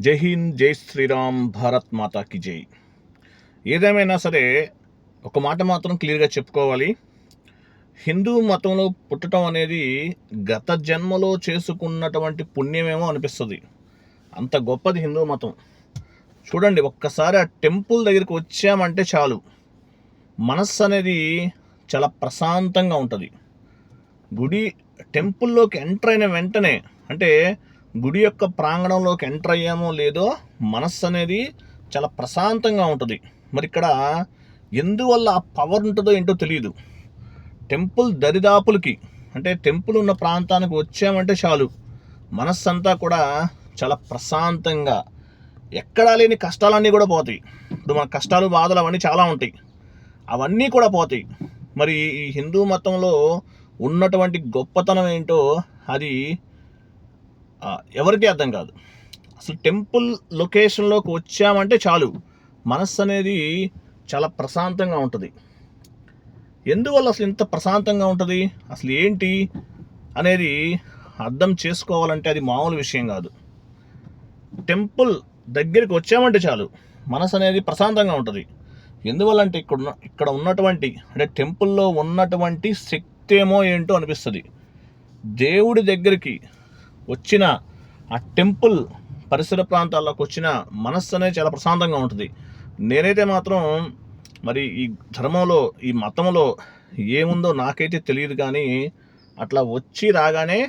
జై హింద్ జై శ్రీరామ్ భారత్ మాతాకి జై. ఏదేమైనా సరే ఒక మాట మాత్రం క్లియర్గా చెప్పుకోవాలి. హిందూ మతంలో పుట్టడం అనేది గత జన్మలో చేసుకున్నటువంటి పుణ్యమేమో అనిపిస్తుంది. అంత గొప్పది హిందూ మతం. చూడండి ఒక్కసారి ఆ టెంపుల్ దగ్గరికి వచ్చామంటే చాలు. మనస్సు అనేది చాలా ప్రశాంతంగా ఉంటుంది. గుడి టెంపుల్లోకి ఎంటర్ అయిన వెంటనే అంటే గుడి యొక్క ప్రాంగణంలోకి ఎంటర్ అయ్యామో లేదో మనస్సు అనేది చాలా ప్రశాంతంగా ఉంటుంది. మరి ఇక్కడ ఎందువల్ల ఆ పవర్ ఉంటుందో ఏంటో తెలియదు. టెంపుల్ దరిదాపులకి అంటే టెంపుల్ ఉన్న ప్రాంతానికి వచ్చామంటే చాలు. మనస్సు అంతా కూడా చాలా ప్రశాంతంగా ఎక్కడా లేని కష్టాలన్నీ కూడా పోతాయి. ఇప్పుడు మన కష్టాలు బాధలు అవన్నీ చాలా ఉంటాయి. అవన్నీ కూడా పోతాయి. మరి ఈ హిందూ మతంలో ఉన్నటువంటి గొప్పతనం ఏంటో అది ఎవరికి అర్థం కాదు. అసలు టెంపుల్ లొకేషన్లోకి వచ్చామంటే చాలు. మనస్సు అనేది చాలా ప్రశాంతంగా ఉంటుంది. ఎందువల్ల అసలు ఇంత ప్రశాంతంగా ఉంటుంది? అసలు ఏంటి? అనేది అర్థం చేసుకోవాలంటే అది మామూలు విషయం కాదు. టెంపుల్ దగ్గరికి వచ్చామంటే చాలు. మనసు అనేది ప్రశాంతంగా ఉంటుంది. ఎందువల్ల అంటే ఇక్కడ ఇక్కడ ఉన్నటువంటి అంటే టెంపుల్లో ఉన్నటువంటి శక్తి ఏమో ఏంటో అనిపిస్తుంది. దేవుడి దగ్గరికి వచ్చిన ఆ టెంపుల్ పరిసర ప్రాంతాల్లోకి వచ్చిన మనస్సు అనేది చాలా ప్రశాంతంగా ఉంటుంది. నేనైతే మాత్రం మరి ఈ ధర్మంలో ఈ మతంలో ఏముందో నాకైతే తెలియదు కానీ అట్లా వచ్చి రాగానే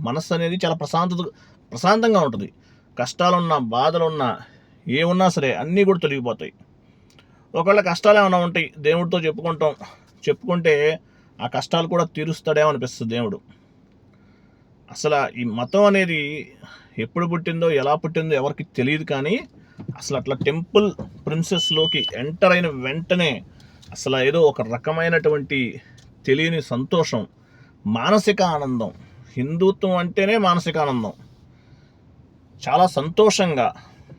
మనస్సు అనేది చాలా ప్రశాంతత ప్రశాంతంగా ఉంటుంది. కష్టాలున్నా బాధలున్నా ఏమున్నా సరే అన్నీ కూడా తొలగిపోతాయి. ఒకవేళ కష్టాలు ఏమైనా ఉంటాయి దేవుడితో చెప్పుకుంటాం చెప్పుకుంటే ఆ కష్టాలు కూడా తీరుస్తాడేమో అనిపిస్తుంది దేవుడు. అసలు ఈ మతం అనేది ఎప్పుడు పుట్టిందో ఎలా పుట్టిందో ఎవరికి తెలియదు కానీ అసలు అట్లా టెంపుల్ ప్రిన్సెస్లోకి ఎంటర్ అయిన వెంటనే అసలు ఏదో ఒక రకమైనటువంటి తెలియని సంతోషం మానసిక ఆనందం హిందుత్వం అంటేనే మానసిక ఆనందం. చాలా సంతోషంగా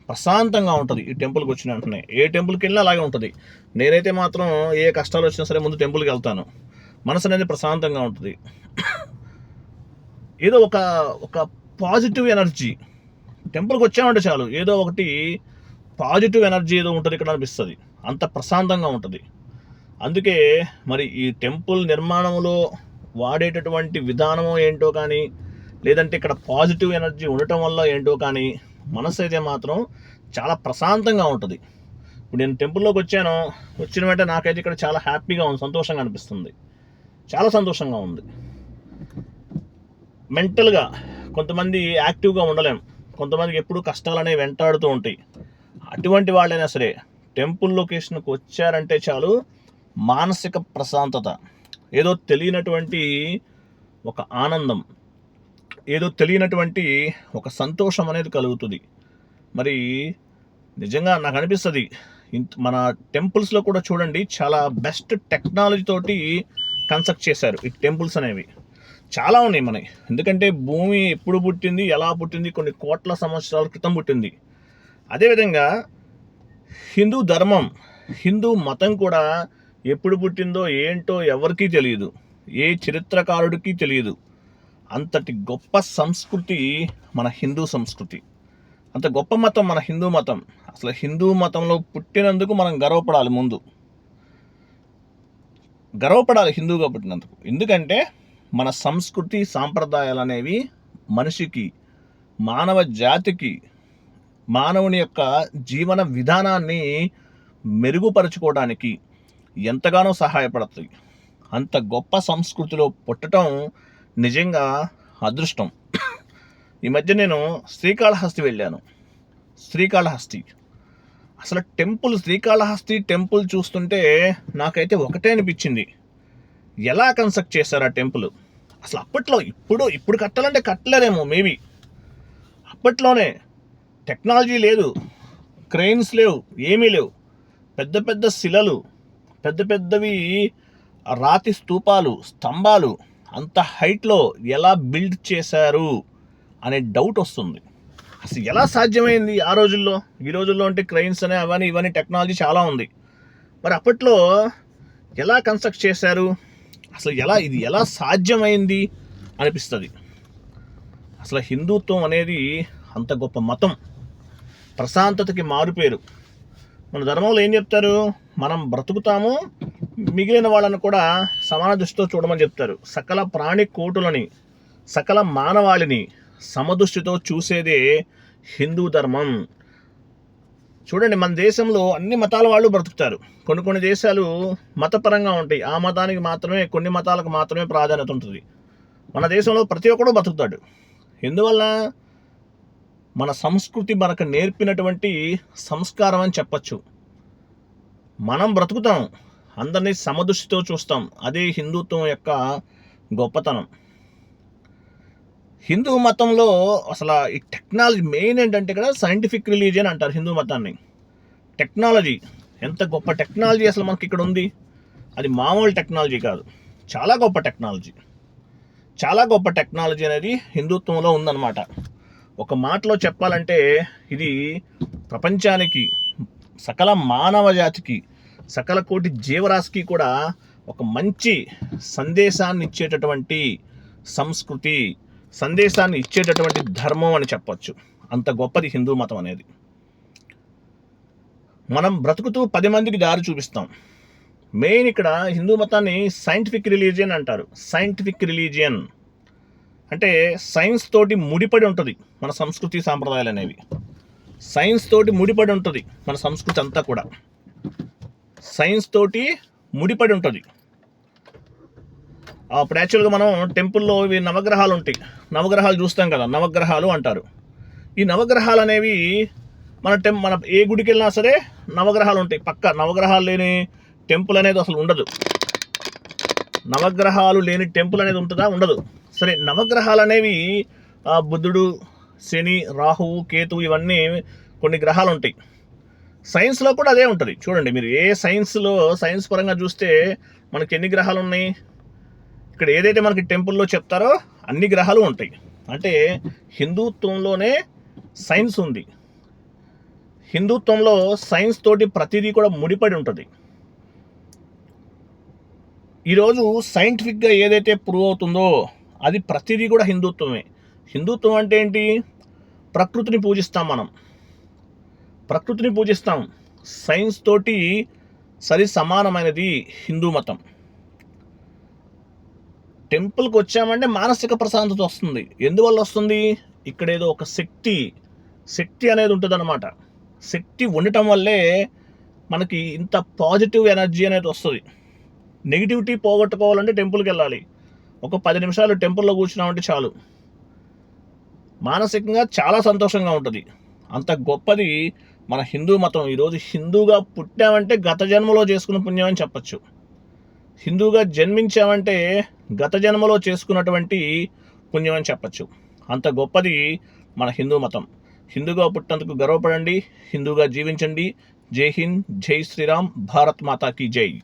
ప్రశాంతంగా ఉంటుంది ఈ టెంపుల్కి వచ్చిన వెంటనే. ఏ టెంపుల్కి వెళ్ళినా అలాగే ఉంటుంది. నేనైతే మాత్రం ఏ కష్టాలు వచ్చినా సరే ముందు టెంపుల్కి వెళ్తాను. మనసు అనేది ప్రశాంతంగా ఉంటుంది. ఏదో ఒక ఒక పాజిటివ్ ఎనర్జీ టెంపుల్కి వచ్చామంటే చాలు. ఏదో ఒకటి పాజిటివ్ ఎనర్జీ ఏదో ఉంటుంది ఇక్కడ అనిపిస్తుంది. అంత ప్రశాంతంగా ఉంటుంది. అందుకే మరి ఈ టెంపుల్ నిర్మాణంలో వాడేటటువంటి విధానమో ఏంటో కానీ లేదంటే ఇక్కడ పాజిటివ్ ఎనర్జీ ఉండటం వల్ల ఏంటో కానీ మనసు అయితే మాత్రం చాలా ప్రశాంతంగా ఉంటుంది. ఇప్పుడు నేను టెంపుల్లోకి వచ్చాను. వచ్చిన వెంటనే నాకైతే ఇక్కడ చాలా హ్యాపీగా ఉంది. సంతోషంగా అనిపిస్తుంది. చాలా సంతోషంగా ఉంది. మెంటల్గా కొంతమంది యాక్టివ్గా ఉండలేం. కొంతమందికి ఎప్పుడు కష్టాలు అనేవి వెంటాడుతూ ఉంటాయి. అటువంటి వాళ్ళైనా సరే టెంపుల్ లొకేషన్కి వచ్చారంటే చాలు మానసిక ప్రశాంతత ఏదో తెలియనటువంటి ఒక ఆనందం ఏదో తెలియనటువంటి ఒక సంతోషం అనేది కలుగుతుంది. మరి నిజంగా నాకు అనిపిస్తుంది ఇంత మన టెంపుల్స్లో కూడా చూడండి చాలా బెస్ట్ టెక్నాలజీ తోటి కన్స్ట్రక్ట్ చేశారు ఈ టెంపుల్స్ అనేవి. చాలా ఉన్నాయి మనకి ఎందుకంటే భూమి ఎప్పుడు పుట్టింది ఎలా పుట్టింది కొన్ని కోట్ల సంవత్సరాల క్రితం పుట్టింది. అదేవిధంగా హిందూ ధర్మం హిందూ మతం కూడా ఎప్పుడు పుట్టిందో ఏంటో ఎవరికీ తెలియదు. ఏ చరిత్రకారుడికి తెలియదు. అంతటి గొప్ప సంస్కృతి మన హిందూ సంస్కృతి. అంత గొప్ప మతం మన హిందూ మతం. అసలు హిందూ మతంలో పుట్టినందుకు మనం గర్వపడాలి ముందు. గర్వపడాలి హిందూగా పుట్టినందుకు. ఎందుకంటే మన సంస్కృతి సాంప్రదాయాలు అనేవి మనిషికి మానవ జాతికి మానవుని యొక్క జీవన విధానాన్ని మెరుగుపరుచుకోవడానికి ఎంతగానో సహాయపడతాయి. అంత గొప్ప సంస్కృతిలో పుట్టడం నిజంగా అదృష్టం. ఈ మధ్య నేను శ్రీకాళహస్తి వెళ్ళాను. శ్రీకాళహస్తి. అసలు టెంపుల్ శ్రీకాళహస్తి టెంపుల్ చూస్తుంటే నాకైతే ఒకటే అనిపించింది. ఎలా కన్స్ట్రక్ట్ చేశారు ఆ టెంపుల్? అసలు అప్పట్లో ఇప్పుడు ఇప్పుడు కట్టాలంటే కట్టలేరేమో మేబీ అప్పట్లోనే టెక్నాలజీ లేదు క్రెయిన్స్ లేవు ఏమీ లేవు. పెద్ద పెద్ద శిలలు పెద్ద పెద్దవి రాతి స్తూపాలు స్తంభాలు అంత హైట్లో ఎలా బిల్డ్ చేశారు అనే డౌట్ వస్తుంది. అసలు ఎలా సాధ్యమైంది ఆ రోజుల్లో? ఈ రోజుల్లో అంటే క్రెయిన్స్ అనే అవన్నీ ఇవన్నీ టెక్నాలజీ చాలా ఉంది. మరి అప్పట్లో ఎలా కన్స్ట్రక్ట్ చేశారు? అసలు ఎలా ఇది ఎలా సాధ్యమైంది అనిపిస్తుంది. అసలు హిందుత్వం అనేది అంత గొప్ప మతం. ప్రశాంతతకి మారుపేరు మన ధర్మంలో ఏం చెప్తారు? మనం బ్రతుకుతాము మిగిలిన వాళ్ళని కూడా సమాన దృష్టితో చూడమని చెప్తారు. సకల ప్రాణి కోటులని సకల మానవాళిని సమదృష్టితో చూసేదే హిందూ ధర్మం. చూడండి మన దేశంలో అన్ని మతాల వాళ్ళు బ్రతుకుతారు. కొన్ని కొన్ని దేశాలు మతపరంగా ఉంటాయి. ఆ మతానికి మాత్రమే కొన్ని మతాలకు మాత్రమే ప్రాధాన్యత ఉంటుంది. మన దేశంలో ప్రతి ఒక్కడు బ్రతుకుతాడు. ఎందువల్ల? మన సంస్కృతి మనకు నేర్పినటువంటి సంస్కారం అని చెప్పచ్చు. మనం బ్రతుకుతాం. అందరినీ సమదృష్టితో చూస్తాం. అదే హిందుత్వం యొక్క గొప్పతనం. హిందూ మతంలో అసలు ఈ టెక్నాలజీ మెయిన్ ఏంటంటే ఇక్కడ సైంటిఫిక్ రిలీజియన్ అంటారు హిందూ మతాన్ని. టెక్నాలజీ. ఎంత గొప్ప టెక్నాలజీ అసలు మనకి ఇక్కడ ఉంది? అది మామూలు టెక్నాలజీ కాదు. చాలా గొప్ప టెక్నాలజీ. చాలా గొప్ప టెక్నాలజీ అనేది హిందుత్వంలో ఉందన్నమాట. ఒక మాటలో చెప్పాలంటే ఇది ప్రపంచానికి సకల మానవ జాతికి సకల కోటి జీవరాశికి కూడా ఒక మంచి సందేశాన్ని ఇచ్చేటటువంటి సంస్కృతి. సందేశాన్ని ఇచ్చేటటువంటి ధర్మం అని చెప్పొచ్చు. అంత గొప్పది హిందూ మతం అనేది. మనం బ్రతుకుతూ పది మందికి దారి చూపిస్తాం. మెయిన్ ఇక్కడ హిందూ మతాన్ని సైంటిఫిక్ రిలీజియన్ అంటారు. Scientific religion. అంటే సైన్స్ తోటి ముడిపడి ఉంటుంది మన సంస్కృతి సాంప్రదాయాలు అనేవి. సైన్స్ తోటి ముడిపడి ఉంటుంది మన సంస్కృతి అంతా కూడా. సైన్స్ తోటి ముడిపడి ఉంటుంది. అప్పుడు యాక్చువల్గా మనం టెంపుల్లో ఇవి నవగ్రహాలు ఉంటాయి. నవగ్రహాలు చూస్తాం కదా నవగ్రహాలు అంటారు. ఈ నవగ్రహాలు అనేవి మన టెం మన ఏ గుడికి వెళ్ళినా సరే నవగ్రహాలు ఉంటాయి. పక్క నవగ్రహాలు లేని టెంపుల్ అనేది అసలు ఉండదు. నవగ్రహాలు లేని టెంపుల్ అనేది ఉంటుందా? ఉండదు. సరే నవగ్రహాలు అనేవి బుద్ధుడు శని రాహువు కేతువు ఇవన్నీ కొన్ని గ్రహాలు ఉంటాయి. సైన్స్లో కూడా అదే ఉంటుంది. చూడండి మీరు ఏ సైన్స్లో సైన్స్ పరంగా చూస్తే మనకి ఎన్ని గ్రహాలు ఉన్నాయి? ఇక్కడ ఏదైతే మనకి టెంపుల్లో చెప్తారో అన్ని గ్రహాలు ఉంటాయి. అంటే హిందుత్వంలోనే సైన్స్ ఉంది. హిందుత్వంలో సైన్స్ తోటి ప్రతిదీ కూడా ముడిపడి ఉంటుంది. ఈరోజు సైంటిఫిక్గా ఏదైతే ప్రూవ్ అవుతుందో అది ప్రతిదీ కూడా హిందుత్వమే. హిందుత్వం అంటే ఏంటి? ప్రకృతిని పూజిస్తాం మనం. ప్రకృతిని పూజిస్తాం. సైన్స్ తోటి సరి సమానమైనది హిందూ మతం. టెంపుల్కి వచ్చామంటే మానసిక ప్రశాంతత వస్తుంది. ఎందువల్ల వస్తుంది? ఇక్కడ ఏదో ఒక శక్తి శక్తి అనేది ఉంటుంది శక్తి ఉండటం వల్లే మనకి ఇంత పాజిటివ్ ఎనర్జీ అనేది వస్తుంది. నెగిటివిటీ పోగొట్టుకోవాలంటే టెంపుల్కి వెళ్ళాలి. ఒక పది నిమిషాలు టెంపుల్లో కూర్చున్నామంటే చాలు. మానసికంగా చాలా సంతోషంగా ఉంటుంది. అంత గొప్పది మన హిందూ మతం. ఈరోజు హిందూగా పుట్టామంటే గత జన్మలో చేసుకున్న పుణ్యం అని చెప్పచ్చు. హిందువుగా జన్మించామంటే గత జన్మలో చేసుకున్నటువంటి పుణ్యం అని చెప్పచ్చు. అంత గొప్పది మన హిందూ మతం. హిందూగా పుట్టినందుకు గర్వపడండి. హిందూగా జీవించండి. జై హింద్ జై శ్రీరామ్ భారత్ మాతాకి జై.